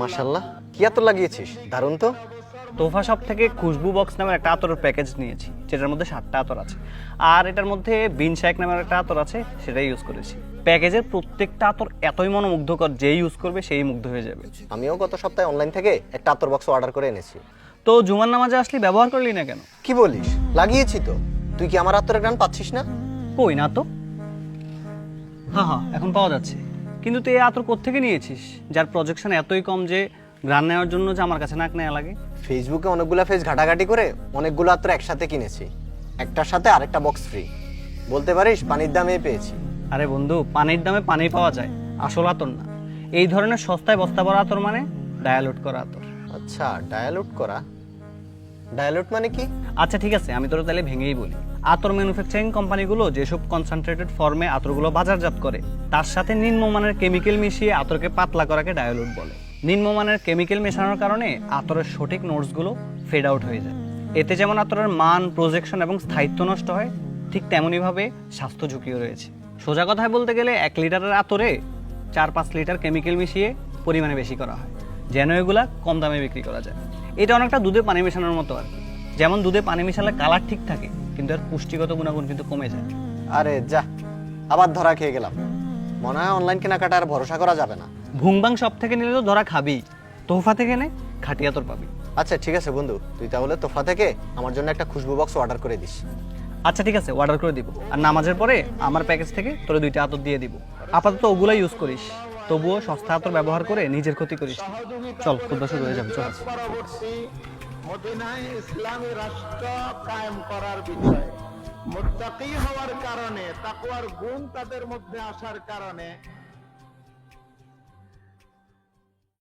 মাশাল্লাহ কি এত লাগিয়েছিস? দারুণ তো। তোফা শপ থেকে খুশবু বক্স নামের একটা আতরের প্যাকেজ নিয়েছি যেটার মধ্যে সাতটা আতর আছে। আর এটার মধ্যে বিন শাইক নামের একটা আতর আছে সেটাই ইউজ করেছি। প্যাকেজের প্রত্যেকটা আতর এতই মনোমুগ্ধকর যে ইউজ করবে সেই মুগ্ধ হয়ে যাবে। আমিও গত সপ্তাহে অনলাইন থেকে একটা আতর বক্স অর্ডার করে এনেছি। তো জুমার নামাজে আসলে ব্যবহার করলি না কেন? কি বলিস? লাগিয়েছি তো। তুই কি আমার আতরের গান পাচ্ছিস না? কই না তো? হ্যাঁ হ্যাঁ এখন পাওয়া যাচ্ছে। কিন্তু তুই এই আতর কোত্থেকে নিয়েছিস? যার প্রজেকশন এতই কম যে গ্রান নেওয়ার জন্য যে আমার কাছে নাক নেওয়া লাগে। ফেসবুকে অনেকগুলো ফেজ ঘাটাঘাটি করে অনেকগুলো আতর একসাথে কিনেছি। একটার সাথে আরেকটা বক্স ফ্রি বলতে পারিস পানির দামে পেয়েছি। আরে বন্ধু পানির দামে পানি পাওয়া যায়। আসল আতর না। এই ধরনের সস্তায় বস্তা ভরা আতর মানে ডায়ালুট করা আতর। আচ্ছা ডায়ালুট করা? ডায়ালুট মানে কি? আচ্ছা ঠিক আছে, আমি তোর তাহলে ভেঙেই বলি। আতর ম্যানুফ্যাকচারিং কোম্পানিগুলো যেসব কনসেন্ট্রেটেড ফর্মে আতরগুলো বাজারজাত করে, তার সাথে নিম্নমানের কেমিক্যাল মিশিয়ে আতরকে পাতলা করাকে ডায়ালুট বলে। নিম্নমানের কেমিক্যাল মেশানোর কারণে আতরের সঠিক নোটসগুলো ফেড আউট হয়ে যায়। এতে যেমন আতরের মান প্রজেকশন এবং স্থায়িত্ব নষ্ট হয়, ঠিক তেমনইভাবে স্বাস্থ্য ঝুঁকিও রয়েছে। সোজা কথায় বলতে গেলে, এক লিটারের আতরে চার পাঁচ লিটার কেমিক্যাল মিশিয়ে পরিমাণে বেশি করা হয়, যেন এগুলা কম দামে বিক্রি করা যায়। এটা অনেকটা দুধে পানি মেশানোর মতো আর কি। যেমন দুধে পানি মেশালে কালার ঠিক থাকে কিন্তু এর পুষ্টিগত গুণাগুণ কিন্তু কমে যায়। আরে যা আবার ধরা খেয়ে গেলাম। মনে হয় অনলাইন কেনাকাটা আর ভরসা করা যাবে না। ভুংবাং সব থেকে নিলে তো ধরা খাবি। তোফা থেকে নে খাটিয়া তোর পাবি। আচ্ছা ঠিক আছে বন্ধু তুই তাহলে তোফা থেকে আমার জন্য একটা খুশবু বক্স অর্ডার করে দিস। আচ্ছা ঠিক আছে অর্ডার করে দিব। আর নামাজের পরে আমার প্যাকেজ থেকে তোর দুইটা আতর দিয়ে দিব। আপাতত ওগুলা ইউজ করিস। তবুও সস্তা আতর ব্যবহার করে নিজের ক্ষতি করিস। চল খুব শুরু হয়ে যাবে, চল পরবর্তী মদিনায় ইসলামী রাষ্ট্র কায়েম করার বিষয়ে মুত্তাকি হওয়ার কারণে, তাকওয়ার গুণ তাদের মধ্যে আসার কারণে